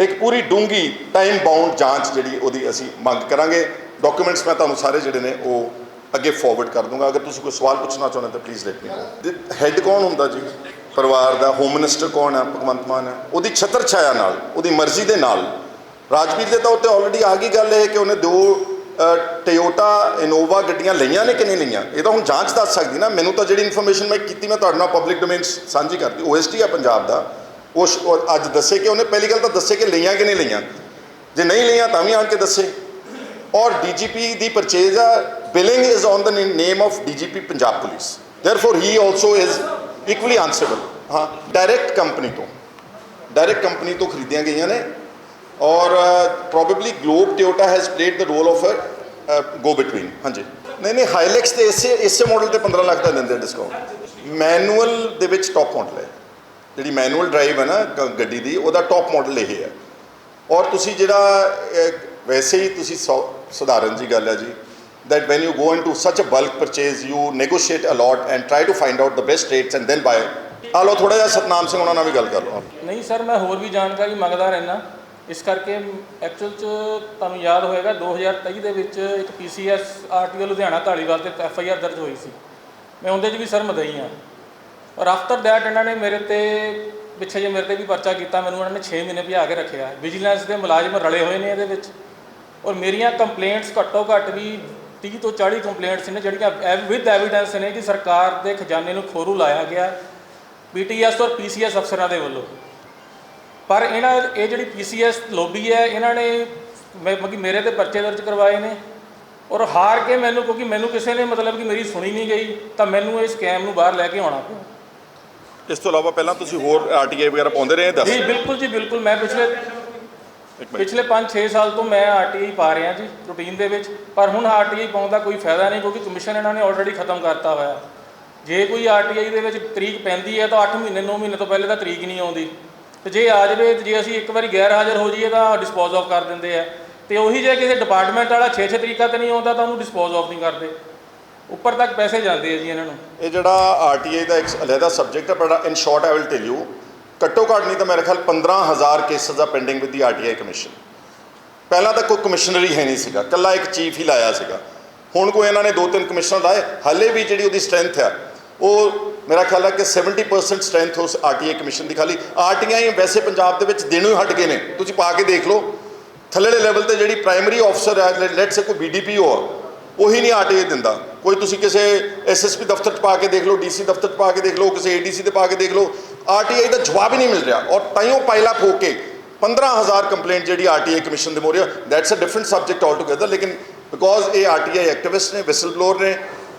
ਇੱਕ ਪੂਰੀ ਡੂੰਗੀ ਟਾਈਮ ਬਾਉਂਡ ਜਾਂਚ ਜਿਹੜੀ ਉਹਦੀ ਅਸੀਂ ਮੰਗ ਕਰਾਂਗੇ। ਡਾਕੂਮੈਂਟਸ ਮੈਂ ਤੁਹਾਨੂੰ ਸਾਰੇ ਜਿਹੜੇ ਨੇ ਉਹ ਅੱਗੇ ਫਾਰਵਰਡ ਕਰ ਦੂੰਗਾ। ਅਗਰ ਤੁਸੀਂ ਕੋਈ ਸਵਾਲ ਪੁੱਛਣਾ ਚਾਹੁੰਦੇ ਤਾਂ please let me know head ਕੌਣ ਹੁੰਦਾ ਜੀ? ਪਰਿਵਾਰ ਦਾ ਹੋਮ ਮਿਨਿਸਟਰ ਕੌਣ ਹੈ ਭਗਵੰਤ ਮਾਨ ਹੈ? ਉਹਦੀ ਛਤਰ ਛਾਇਆ ਨਾਲ ਉਹਦੀ ਮਰਜ਼ੀ ਦੇ ਨਾਲ। ਰਾਜਵੀਰ ਦੇ ਤਾਂ ਉੱਤੇ ਆਲਰੇਡੀ ਆ ਗਈ ਗੱਲ ਇਹ ਕਿ ਉਹਨੇ ਦੋ ਟੋਯੋਟਾ ਇਨੋਵਾ ਗੱਡੀਆਂ ਲਈਆਂ ਨੇ ਕਿ ਨਹੀਂ ਲਈਆਂ? ਇਹ ਤਾਂ ਹੁਣ ਜਾਂਚ ਦੱਸ ਸਕਦੀ ਨਾ। ਮੈਨੂੰ ਤਾਂ ਜਿਹੜੀ ਇਨਫੋਰਮੇਸ਼ਨ ਮੈਂ ਕੀਤੀ ਮੈਂ ਤੁਹਾਡੇ ਨਾਲ ਪਬਲਿਕ ਡੋਮੇਨ ਸਾਂਝੀ ਕਰਦੀ ਓਐਸਟੀ ਆ ਪੰਜਾਬ ਦਾ। ਉਹ ਸ਼- ਉਹ ਅੱਜ ਦੱਸੇ ਕਿ ਉਹਨੇ ਪਹਿਲੀ ਗੱਲ ਤਾਂ ਦੱਸੇ ਕਿ ਲਈਆਂ ਕਿ ਨਹੀਂ ਲਈਆਂ। ਜੇ ਨਹੀਂ ਲਈਆਂ ਤਾਂ ਵੀ ਆਣ ਕੇ ਦੱਸੇ। ਔਰ or DGP, the purchaser billing is on the name of DGP Punjab Police. Therefore, he also is equally answerable. ਹਾਂ ਡਾਇਰੈਕਟ ਕੰਪਨੀ ਤੋਂ। ਡਾਇਰੈਕਟ ਕੰਪਨੀ ਤੋਂ ਖਰੀਦੀਆਂ ਗਈਆਂ ਨੇ। ਔਰ probably Globe Toyota has played the role of go between ਹਾਂਜੀ। ਨਹੀਂ ਨਹੀਂ ਹਾਈਲੈਕਸ ਤੇ ਇਸੇ ਇਸੇ ਮਾਡਲ ਤੇ 15 ਲੱਖ ਦਾ ਦਿੰਦੇ ਡਿਸਕਾਊਂਟ ਮੈਨੂਅਲ ਦੇ ਵਿੱਚ ਟੌਪ ਮਾਡਲ ਹੈ। ਜਿਹੜੀ ਮੈਨੂਅਲ ਡਰਾਈਵ ਹੈ ਨਾ ਗੱਡੀ ਦੀ ਉਹਦਾ ਟੌਪ ਮਾਡਲ ਇਹ ਹੈ। ਔਰ ਤੁਸੀਂ ਜਿਹੜਾ ਵੈਸੇ ਹੀ ਤੁਸੀਂ ਸਧਾਰਨ ਜੀ ਗੱਲ ਹੈ ਜੀ, that when you go into such a bulk purchase, you negotiate a lot and try to find out the best rates and then buy. ਆ ਲਓ ਥੋੜਾ ਜਿਹਾ ਸਤਨਾਮ ਸਿੰਘ ਉਹਨਾਂ ਨਾਲ ਵੀ ਗੱਲ ਕਰ ਲਓ ਨਹੀਂ ਸਰ, ਮੈਂ ਹੋਰ ਵੀ ਜਾਣਕਾਰੀ ਮੰਗਦਾ ਰਹਿਣਾ ਇਸ ਕਰਕੇ ਐਕਚੁਅਲ ਚ ਤੁਹਾਨੂੰ ਯਾਦ ਹੋਏਗਾ 2023 ਦੇ ਵਿੱਚ ਇੱਕ ਪੀਸੀਐਸ ਆਰਟੀਓ ਲੁਧਿਆਣਾ ਢਾਲੀਵਾਲ ਤੇ ਐਫ ਆਈ ਆਰ ਦਰਜ ਹੋਈ ਸੀ। ਮੈਂ ਉਹਦੇ 'ਚ ਵੀ ਸਰ ਮਦਈ ਹਾਂ। ਔਰ ਆਫਟਰ ਦੈਟ ਇਹਨਾਂ ਨੇ ਮੇਰੇ ਤੇ, ਪਿੱਛੇ ਜੇ ਮੇਰੇ ਤੇ ਵੀ ਪਰਚਾ ਕੀਤਾ, ਮੈਨੂੰ ਇਹਨਾਂ ਨੇ 6 ਮਹੀਨੇ ਭਜਾ ਕੇ ਰੱਖਿਆ। ਵਿਜੀਲੈਂਸ ਦੇ ਮੁਲਾਜ਼ਮ ਰਲੇ ਹੋਏ ਨੇ ਇਹਦੇ ਵਿੱਚ। ਔਰ ਮੇਰੀਆਂ ਕੰਪਲੇਂਟਸ ਘੱਟੋ ਘੱਟ ਵੀ 30 ਤੋਂ 40 ਕੰਪਲੇਂਟਸ ਨੇ ਜਿਹੜੀਆਂ ਵਿਦ ਐਵੀਡੈਂਸ ਨੇ ਕਿ ਸਰਕਾਰ ਦੇ ਖਜ਼ਾਨੇ ਨੂੰ ਖੋਰੂ ਲਾਇਆ ਗਿਆ ਪੀਟੀਐਸ ਔਰ ਪੀਸੀਐਸ ਅਫਸਰਾਂ ਦੇ ਵੱਲੋਂ। ਪਰ ਇਹਨਾਂ ਇਹ ਜਿਹੜੀ ਪੀਸੀਐਸ ਲੋਬੀ ਹੈ ਇਹਨਾਂ ਨੇ ਮੈਂ ਮਤਲਬ ਕਿ ਮੇਰੇ ਤੇ ਪਰਚੇ ਦਰਜ ਕਰਵਾਏ ਨੇ ਔਰ ਹਾਰ ਕੇ ਮੈਨੂੰ ਕਿਉਂਕਿ ਮੈਨੂੰ ਕਿਸੇ ਨੇ ਮਤਲਬ ਕਿ ਮੇਰੀ ਸੁਣੀ ਨਹੀਂ ਗਈ ਤਾਂ ਮੈਨੂੰ ਇਸ ਸਕੈਮ ਨੂੰ ਬਾਹਰ ਲੈ ਕੇ ਆਉਣਾ ਪਿਆ। ਇਸ ਤੋਂ ਇਲਾਵਾ ਪਹਿਲਾਂ ਤੁਸੀਂ ਹੋਰ ਆਰਟੀਆਈ ਵਗੈਰਾ ਪਾਉਂਦੇ ਰਹੇ? ਦੱਸ। ਜੀ ਬਿਲਕੁਲ ਜੀ ਬਿਲਕੁਲ। ਮੈਂ ਪਿਛਲੇ ਪਿਛਲੇ 5-6 ਸਾਲ ਤੋਂ ਮੈਂ ਆਰਟੀਆਈ ਪਾ ਰਿਹਾ ਜੀ, ਰੂਟੀਨ ਦੇ ਵਿੱਚ। ਪਰ ਹੁਣ ਆਰਟੀਆਈ ਪਾਉਣ ਦਾ ਕੋਈ ਫਾਇਦਾ ਨਹੀਂ, ਕਿਉਂਕਿ ਕਮਿਸ਼ਨ ਇਹਨਾਂ ਨੇ ਆਲਰੇਡੀ ਖਤਮ ਕਰਤਾ ਹੋਇਆ। ਜੇ ਕੋਈ ਆਰਟੀਆਈ ਦੇ ਵਿੱਚ ਤਰੀਕ ਪੈਂਦੀ ਹੈ, ਤਾਂ 8 ਮਹੀਨੇ 9 ਮਹੀਨੇ ਤੋਂ ਪਹਿਲੇ ਤਾਂ ਤਰੀਕ ਨਹੀਂ ਆਉਂਦੀ। ਤੇ ਜੇ ਆ ਜਾਵੇ ਜੇ ਅਸੀਂ ਇੱਕ ਵਾਰੀ ਗੈਰ ਹਾਜ਼ਰ ਹੋ ਜਾਈਏ, ਤਾਂ ਡਿਸਪੋਜ਼ ਆਫ ਕਰ ਦਿੰਦੇ ਆ। ਤੇ ਉਹੀ ਜੇ ਕਿਸੇ ਡਿਪਾਰਟਮੈਂਟ ਵਾਲਾ 6-6 ਤਰੀਕਾ ਤੇ ਨਹੀਂ ਆਉਂਦਾ, ਤਾਂ ਉਹਨੂੰ ਡਿਸਪੋਜ਼ ਆਫ ਨਹੀਂ ਕਰਦੇ। ਉੱਪਰ ਤੱਕ ਪੈਸੇ ਜਾਂਦੇ ਆ ਜੀ ਇਹਨਾਂ ਨੂੰ। ਇਹ ਜਿਹੜਾ ਆਰਟੀਆਈ ਦਾ ਇੱਕ ਅਲੱਗਾ ਸਬਜੈਕਟ ਹੈ but in short I will tell you ਘੱਟੋ ਘੱਟ ਨਹੀਂ ਤਾਂ ਮੇਰੇ ਖਿਆਲ 15000 ਕੇਸਸ ਆ pending with the RTI commission ਪਹਿਲਾਂ ਤਾਂ ਕੋਈ ਕਮਿਸ਼ਨਰ ਹੀ ਹੈ ਨਹੀਂ ਸੀਗਾ ਕੱਲਾ ਇੱਕ ਚੀਫ ਹੀ ਲਾਇਆ ਸੀਗਾ। ਹੁਣ ਕੋਈ ਇਹਨਾਂ ਨੇ ਦੋ ਤਿੰਨ ਕਮਿਸ਼ਨਰ ਲਾਏ, ਹਲੇ ਵੀ ਜਿਹੜੀ ਉਹਦੀ ਸਟਰੈਂਥ ਆ, ਉਹ ਮੇਰਾ ਖਿਆਲ ਹੈ ਕਿ 70% ਸਟਰੈਂਥ ਉਸ ਆਰਟੀਆਈ ਕਮਿਸ਼ਨ ਦੀ ਖਾਲੀ। ਆਰਟੀਆਈ ਵੈਸੇ ਪੰਜਾਬ ਦੇ ਵਿੱਚ ਦਿਨੋਂ ਹੀ ਹਟ ਗਏ ਨੇ, ਤੁਸੀਂ ਪਾ ਕੇ ਦੇਖ ਲਓ। ਥੱਲੜੇ ਲੈਵਲ ਤੇ ਜਿਹੜੀ ਪ੍ਰਾਇਮਰੀ ਆਫਸਰ ਹੈ ਲੈਟਸ ਸੇ ਕੋਈ ਬੀਡੀਪੀਓ ਆ, ਉਹੀ ਨਹੀਂ ਆਰਟੀਆਈ ਦਿੰਦਾ। ਕੋਈ ਤੁਸੀਂ ਕਿਸੇ ਐਸਐਸਪੀ ਦਫ਼ਤਰ 'ਚ ਪਾ ਕੇ ਦੇਖ ਲਓ ਡੀਸੀ ਦਫ਼ਤਰ 'ਚ ਪਾ ਕੇ ਦੇਖ ਲਓ, ਕਿਸੇ ਏਡੀਸੀ ਤੇ ਪਾ ਕੇ ਦੇਖ ਲਓ ਆਰਟੀਆਈ ਦਾ ਜਵਾਬ ਹੀ ਨਹੀਂ ਮਿਲ ਰਿਹਾ। ਔਰ ਤਾਈਓ ਪਾਇਲਾ ਹੋ ਕੇ 15000 ਕੰਪਲੇਂਟ ਜਿਹੜੀ ਆਰਟੀਆਈ ਕਮਿਸ਼ਨ ਦੇ ਮੋਰੇ that's a different subject altogether ਲੇਕਿਨ ਬਿਕੋਜ਼ ਇਹ ਆਰਟੀਆਈ ਐਕਟਿਵਿਸਟ ਨੇ ਵਿਸਲ ਬਲੋਅਰ ਨੇ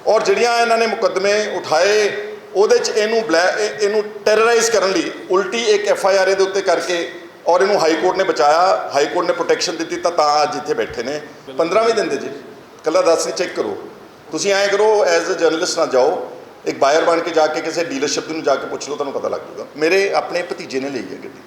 ਔਰ ਜਿਹੜੀਆਂ ਇਹਨਾਂ ਨੇ ਮੁਕੱਦਮੇ ਉਠਾਏ ਉਹਦੇ 'ਚ ਇਹਨੂੰ ਬਲੈ ਇਹ- ਇਹਨੂੰ ਟੈਰਰਾਈਜ਼ ਕਰਨ ਲਈ ਉਲਟੀ ਇੱਕ ਐਫ ਆਈ ਆਰ ਦੇ ਉੱਤੇ ਕਰਕੇ ਔਰ ਇਹਨੂੰ ਹਾਈ ਕੋਰਟ ਨੇ ਬਚਾਇਆ ਹਾਈ ਕੋਰਟ ਨੇ ਪ੍ਰੋਟੈਕਸ਼ਨ ਦਿੱਤੀ ਤਾਂ ਤਾਂ ਅੱਜ ਇੱਥੇ ਬੈਠੇ ਨੇ। 15 ਵੀ ਦਿੰਦੇ ਜੀ। ਕੱਲਾ 10 ਨਹੀਂ ਚੈੱਕ ਕਰੋ। ਤੁਸੀਂ ਐਂ ਕਰੋ ਐਜ਼ ਅ ਜਰਨਲਿਸਟ ਨਾ ਜਾਓ ਇੱਕ ਬਾਇਰ ਬਣ ਕੇ ਜਾ ਕੇ ਕਿਸੇ ਡੀਲਰਸ਼ਿਪ ਨੂੰ ਜਾ ਕੇ ਪੁੱਛ ਲਓ ਤੁਹਾਨੂੰ ਪਤਾ ਲੱਗ ਜਾਊਗਾ। ਮੇਰੇ ਆਪਣੇ ਭਤੀਜੇ ਨੇ ਲਈ ਹੈ ਗੱਡੀ।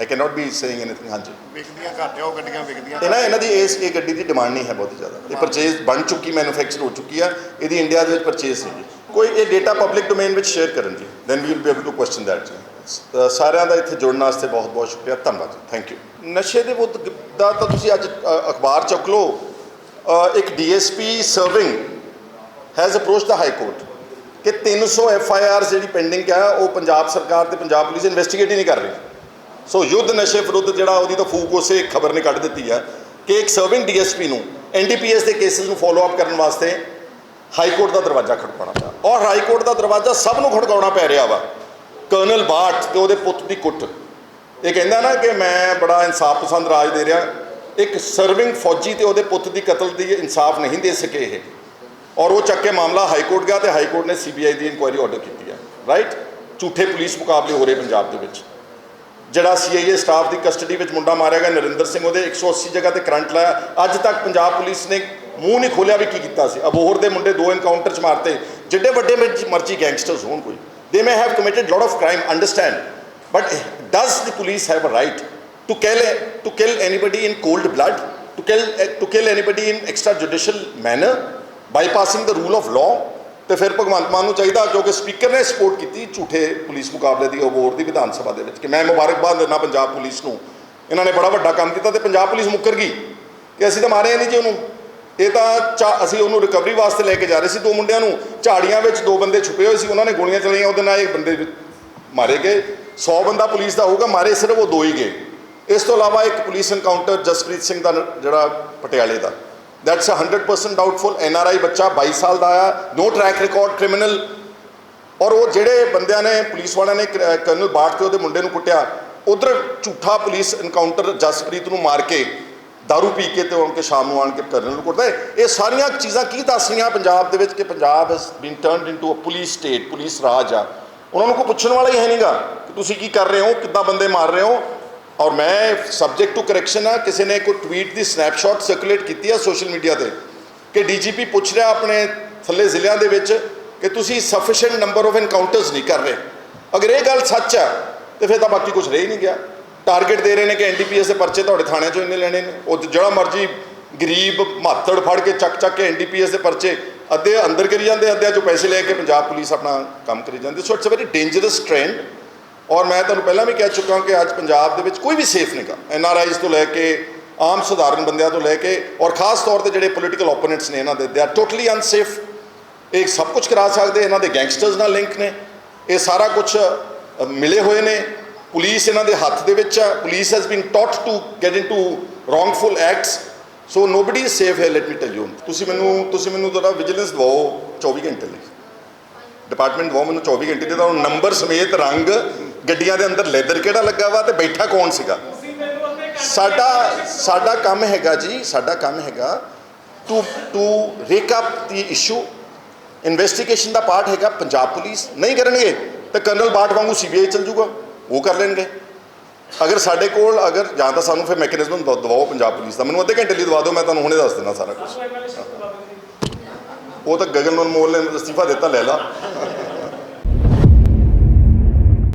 I can not be saying anything ਹਾਂਜੀ। ਵਿਕਦੀਆਂ ਘੱਟ ਆ ਉਹ ਗੱਡੀਆਂ ਵਿਕਦੀਆਂ ਇਹ ਨਾ ਇਹਨਾਂ ਦੀ ਇਸ ਇਹ ਗੱਡੀ ਦੀ ਡਿਮਾਂਡ ਨਹੀਂ ਹੈ ਬਹੁਤ ਜ਼ਿਆਦਾ। ਇਹ ਪਰਚੇਜ਼ ਬਣ ਚੁੱਕੀ ਮੈਨੂਫੈਕਚਰ ਹੋ ਚੁੱਕੀ ਆ। ਇਹਦੀ ਇੰਡੀਆ ਦੇ ਵਿੱਚ ਪਰਚੇਜ਼ ਨਹੀਂ ਕੋਈ ਇਹ ਡਾਟਾ ਪਬਲਿਕ ਡੋਮੇਨ ਵਿੱਚ ਸ਼ੇਅਰ ਕਰਨ ਜੀ then we will be able to question that ਜੀ। ਸਾਰਿਆਂ ਦਾ ਇੱਥੇ ਜੁੜਨ ਵਾਸਤੇ ਬਹੁਤ ਬਹੁਤ ਸ਼ੁਕਰੀਆ। ਧੰਨਵਾਦ ਜੀ। ਥੈਂਕ ਯੂ ਨਸ਼ੇ ਦੇ ਵਿਰੁੱਧ ਦਾ ਤਾਂ ਤੁਸੀਂ ਅੱਜ ਅਖਬਾਰ ਚੁੱਕ ਲਓ। ਇੱਕ DSP serving has approach the high court ਕਿ 300 ਐਫ ਆਈ ਆਰ ਜਿਹੜੀ ਪੈਂਡਿੰਗ ਹੈ, ਉਹ ਪੰਜਾਬ ਸਰਕਾਰ ਤੇ ਪੰਜਾਬ ਪੁਲਿਸ ਇਨਵੈਸਟੀਗੇਟ ਹੀ ਨਹੀਂ ਕਰ ਰਹੀ। ਸੋ ਯੁੱਧ ਨਸ਼ੇ ਵਿਰੁੱਧ ਜਿਹੜਾ ਉਹਦੀ ਤਾਂ ਫੂਕ ਉਸੇ ਖਬਰ ਨੇ ਕੱਢ ਦਿੱਤੀ ਹੈ ਕਿ ਇੱਕ ਸਰਵਿੰਗ ਡੀਐਸਪੀ ਨੂੰ ਐਨਡੀਪੀਐਸ ਦੇ ਕੇਸਿਸ ਨੂੰ ਫਾਲੋ ਅਪ ਕਰਨ ਵਾਸਤੇ ਹਾਈ ਕੋਰਟ ਦਾ ਦਰਵਾਜ਼ਾ ਖੜਕਾਉਣਾ ਪਿਆ। ਔਰ ਹਾਈ ਕੋਰਟ ਦਾ ਦਰਵਾਜ਼ਾ ਸਭ ਨੂੰ ਖੜਕਾਉਣਾ ਪੈ ਰਿਹਾ ਵਾ। ਕਰਨਲ ਬਾਟ ਤੇ ਉਹਦੇ ਪੁੱਤ ਦੀ ਕੁੱਟ। ਇਹ ਕਹਿੰਦਾ ਨਾ ਕਿ ਮੈਂ ਬੜਾ ਇਨਸਾਫ ਪਸੰਦ ਰਾਜ ਦੇ ਰਿਹਾ। ਇੱਕ ਸਰਵਿੰਗ ਫੌਜੀ ਤੇ ਉਹਦੇ ਪੁੱਤ ਦੀ ਕਤਲ ਦੀ ਇਨਸਾਫ ਨਹੀਂ ਦੇ ਸਕੇ ਇਹ। ਔਰ ਉਹ ਚੱਕ ਕੇ ਮਾਮਲਾ ਹਾਈ ਕੋਰਟ ਗਿਆ ਤੇ ਹਾਈ ਕੋਰਟ ਨੇ ਸੀਬੀਆਈ ਦੀ ਇਨਕੁਆਇਰੀ ਆਰਡਰ ਕੀਤੀ ਹੈ ਰਾਈਟ ਝੂਠੇ ਪੁਲਿਸ ਮੁਕਾਬਲੇ ਹੋ ਰਹੇ ਪੰਜਾਬ ਦੇ ਵਿੱਚ। ਜਿਹੜਾ ਸੀਆਈਏ ਸਟਾਫ ਦੀ ਕਸਟਡੀ ਵਿੱਚ ਮੁੰਡਾ ਮਾਰਿਆ ਗਿਆ, ਨਰਿੰਦਰ ਸਿੰਘ, ਉਹਦੇ 180 ਜਗ੍ਹਾ ਤੇ ਕਰੰਟ ਲਾਇਆ। ਅੱਜ ਤੱਕ ਪੰਜਾਬ ਪੁਲਿਸ ਨੇ ਮੂੰਹ ਨਹੀਂ ਖੋਲਿਆ ਵੀ ਕੀ ਕੀਤਾ ਸੀ। ਅਬੋਹਰ ਦੇ ਮੁੰਡੇ ਦੋ ਐਨਕਾਊਂਟਰ ਚ ਮਾਰਤੇ। ਜਿੱਡੇ ਵੱਡੇ ਮਰਜ਼ੀ- ਮਰਜ਼ੀ ਗੈਂਗਸਟਰਸ ਹੋਣ ਕੋਈ। They may have committed lot of crime understand but does the police have a right to kill to kill anybody in cold blood? To kill eh, to kill anybody in extrajudicial manner? Bypassing the rule of law, ਤੇ ਫਿਰ ਭਗਵੰਤ ਮਾਨ ਨੂੰ ਚਾਹੀਦਾ ਕਿਉਂਕਿ speaker ਨੇ support ਕੀਤੀ ਝੂਠੇ police ਮੁਕਾਬਲੇ ਦੀ award ਦੀ ਵਿਧਾਨ ਸਭਾ ਦੇ ਵਿੱਚ ਕਿ ਮੈਂ ਮੁਬਾਰਕਬਾਦ ਦਿੰਦਾ ਪੰਜਾਬ ਪੁਲਿਸ ਨੂੰ। ਇਹਨਾਂ ਨੇ ਬੜਾ ਵੱਡਾ ਕੰਮ ਕੀਤਾ ਤੇ ਪੰਜਾਬ ਪੁਲਿਸ ਮੁੱਕਰ ਗਈ ਕਿ ਅਸੀਂ ਤਾਂ ਮਾਰੇ ਨਹੀਂ ਜੀ ਉਹਨੂੰ। ਇਹ ਤਾਂ ਚਾ- ਅਸੀਂ ਉਹਨੂੰ ਰਿਕਵਰੀ ਵਾਸਤੇ ਲੈ ਕੇ ਜਾ ਰਹੇ ਸੀ ਦੋ ਮੁੰਡਿਆਂ ਨੂੰ। ਝਾੜੀਆਂ ਵਿੱਚ ਦੋ ਬੰਦੇ ਛੁਪੇ ਹੋਏ ਸੀ, ਉਹਨਾਂ ਨੇ ਗੋਲੀਆਂ ਚਲਾਈਆਂ, ਉਹਦੇ ਨਾਲ ਇਹ ਬੰਦੇ ਮਾਰੇ ਗਏ। 100 ਬੰਦਾ ਪੁਲਿਸ ਦਾ ਹੋਊਗਾ, ਮਾਰੇ ਸਿਰਫ ਉਹ ਦੋ ਹੀ ਗਏ। ਇਸ ਤੋਂ ਇਲਾਵਾ ਇੱਕ ਪੁਲਿਸ ਐਨਕਾਊਂਟਰ ਜਸਪ੍ਰੀਤ ਸਿੰਘ ਦਾ ਜਿਹੜਾ ਪਟਿਆਲੇ ਦਾ। That's 100% doubtful N R I ਬੱਚਾ 22 ਸਾਲ ਦਾ ਆਇਆ ਨੋ ਟਰੈਕ ਰਿਕਾਰਡ ਕ੍ਰਿਮੀਨਲ ਔਰ ਉਹ ਜਿਹੜੇ ਬੰਦਿਆਂ ਨੇ ਪੁਲਿਸ ਵਾਲਿਆਂ ਨੇ ਕ- ਕਰਨਲ ਬਾਟ ਤੇ ਉਹਦੇ ਮੁੰਡੇ ਨੂੰ ਕੁੱਟਿਆ ਉਧਰ ਝੂਠਾ ਪੁਲਿਸ ਇਨਕਾਊਂਟਰ ਜਸਪ੍ਰੀਤ ਨੂੰ ਮਾਰ ਕੇ दारू ਪੀ ਕੇ ਤੇ ਆਣ ਕੇ ਸ਼ਾਮ ਨੂੰ ਆਣ ਕੇ ਕਰਨਲ ਨੂੰ ਕੁੱਟਦਾ ਇਹ ਸਾਰੀਆਂ ਚੀਜ਼ਾਂ ਕੀ ਦੱਸ ਰਹੀਆਂ ਪੰਜਾਬ ਦੇ ਵਿੱਚ ਕਿ Punjab has been turned into a police state police ਰਾਜ ਆ ਉਹਨਾਂ ਨੂੰ ਕੋਈ ਪੁੱਛਣ ਵਾਲਾ ਹੀ ਹੈ ਨਹੀਂਗਾ ਕਿ ਤੁਸੀਂ ਕੀ ਕਰ ਰਹੇ ਹੋ ਕਿੱਦਾਂ ਬੰਦੇ ਮਾਰ ਰਹੇ ਹੋ ਔਰ ਮੈਂ ਸਬਜੈਕਟ ਟੂ ਕਰੈਕਸ਼ਨ ਆ, ਕਿਸੇ ਨੇ ਕੋਈ ਟਵੀਟ ਦੀ ਸਨੈਪਸ਼ਾਟ ਸਰਕੂਲੇਟ ਕੀਤੀ ਆ ਸੋਸ਼ਲ ਮੀਡੀਆ ਤੇ ਕਿ ਡੀਜੀਪੀ ਪੁੱਛ ਰਿਹਾ ਆਪਣੇ ਥੱਲੇ ਜ਼ਿਲ੍ਹਿਆਂ ਦੇ ਵਿੱਚ ਕਿ ਤੁਸੀਂ ਸਫੀਸ਼ੀਐਂਟ ਨੰਬਰ ਆਫ ਐਨਕਾਊਂਟਰਸ ਨਹੀਂ ਕਰ ਰਹੇ। ਅਗਰ ਇਹ ਗੱਲ ਸੱਚ ਆ, ਤੇ ਫਿਰ ਤਾਂ ਬਾਕੀ ਕੁਝ ਰਹਿ ਹੀ ਨਹੀਂ ਗਿਆ। ਟਾਰਗੇਟ ਦੇ ਰਹੇ ਨੇ ਕਿ ਐਨਡੀਪੀਐਸ ਦੇ ਪਰਚੇ ਤੁਹਾਡੇ ਥਾਣਿਆਂ ਚੋਂ ਇੰਨੇ ਲੈਣੇ ਨੇ। ਉਹ ਜਿਹੜਾ ਮਰਜ਼ੀ ਗਰੀਬ ਮਾਤੜ ਫੜ ਕੇ ਚੱਕ ਚੱਕ ਕੇ ਐਨਡੀਪੀਐਸ ਦੇ ਪਰਚੇ ਅੱਧੇ ਅੰਦਰ ਕਰੀ ਜਾਂਦੇ, ਅੱਧਿਆਂ ਚੋਂ ਪੈਸੇ ਲੈ ਕੇ ਪੰਜਾਬ ਪੁਲਿਸ ਆਪਣਾ ਕੰਮ ਕਰੀ ਜਾਂਦੀ। So it's a very dangerous trend ਔਰ ਮੈਂ ਤੁਹਾਨੂੰ ਪਹਿਲਾਂ ਵੀ ਕਹਿ ਚੁੱਕਾ ਹਾਂ ਕਿ ਅੱਜ ਪੰਜਾਬ ਦੇ ਵਿੱਚ ਕੋਈ ਵੀ ਸੇਫ ਨਹੀਂਗਾ ਐਨ ਆਰ ਆਈਜ਼ ਤੋਂ ਲੈ ਕੇ, ਆਮ ਸਧਾਰਨ ਬੰਦਿਆਂ ਤੋਂ ਲੈ ਕੇ ਔਰ ਖਾਸ ਤੌਰ ਤੇ ਜਿਹੜੇ ਪੋਲੀਟੀਕਲ ਓਪੋਨੈਂਟਸ ਨੇ ਇਹਨਾਂ ਦੇ ਦੇ ਆਰ ਟੋਟਲੀ ਅਨਸੇਫ ਇਹ ਸਭ ਕੁਝ ਕਰਾ ਸਕਦੇ, ਇਹਨਾਂ ਦੇ ਗੈਂਗਸਟਰਸ ਨਾਲ ਲਿੰਕ ਨੇ। ਇਹ ਸਾਰਾ ਕੁਝ ਮਿਲੇ ਹੋਏ ਨੇ। ਪੁਲਿਸ ਇਹਨਾਂ ਦੇ ਹੱਥ ਦੇ ਵਿੱਚ ਆ police has been taught to get into wrongful acts so nobody is safe ਹੈ ਲੈਟ ਮੀ ਟੈਲ ਯੂ ਤੁਸੀਂ ਮੈਨੂੰ ਤੁਸੀਂ ਮੈਨੂੰ ਤੁਹਾਡਾ ਵਿਜੀਲੈਂਸ ਦਿਵਾਓ 24 ਘੰਟੇ ਲਈ। ਡਿਪਾਰਟਮੈਂਟ ਦਿਵਾਓ ਮੈਨੂੰ 24 ਘੰਟੇ ਦੇ, ਤਾਂ ਨੰਬਰ ਸਮੇਤ ਰੰਗ ਗੱਡੀਆਂ ਦੇ ਅੰਦਰ ਲੈਦਰ ਕਿਹੜਾ ਲੱਗਾ ਵਾ ਤੇ ਬੈਠਾ ਕੌਣ ਸੀਗਾ? ਸਾਡਾ ਸਾਡਾ ਕੰਮ ਹੈਗਾ ਜੀ, ਸਾਡਾ ਕੰਮ ਹੈਗਾ to to recap the issue investigation the part ਹੈਗਾ ਪੰਜਾਬ ਪੁਲਿਸ। ਨਹੀਂ ਕਰਨਗੇ ਤਾਂ ਕਰਨਲ ਬਾਟ ਵਾਂਗੂ ਸੀਬੀਆਈ ਚੱਲ ਜੂਗਾ। ਉਹ ਕਰ ਲੈਣਗੇ। ਅਗਰ ਸਾਡੇ ਕੋਲ ਅਗਰ, ਜਾਂ ਤਾਂ ਸਾਨੂੰ ਫਿਰ ਮੈਕੈਨਿਜ਼ਮ ਦਵਾਓ ਪੰਜਾਬ ਪੁਲਿਸ ਦਾ। ਮੈਨੂੰ ਅੱਧੇ ਘੰਟੇ ਲਈ ਦਵਾ ਦਿਓ, ਮੈਂ ਤੁਹਾਨੂੰ ਹੁਣੇ ਦੱਸ ਦਿੰਦਾ ਸਾਰਾ ਕੁਝ ਉਹ ਤਾਂ ਗਗਨ ਅਨਮੋਲ ਨੇ ਅਸਤੀਫਾ ਦਿੱਤਾ, ਲੈ ਲਾ।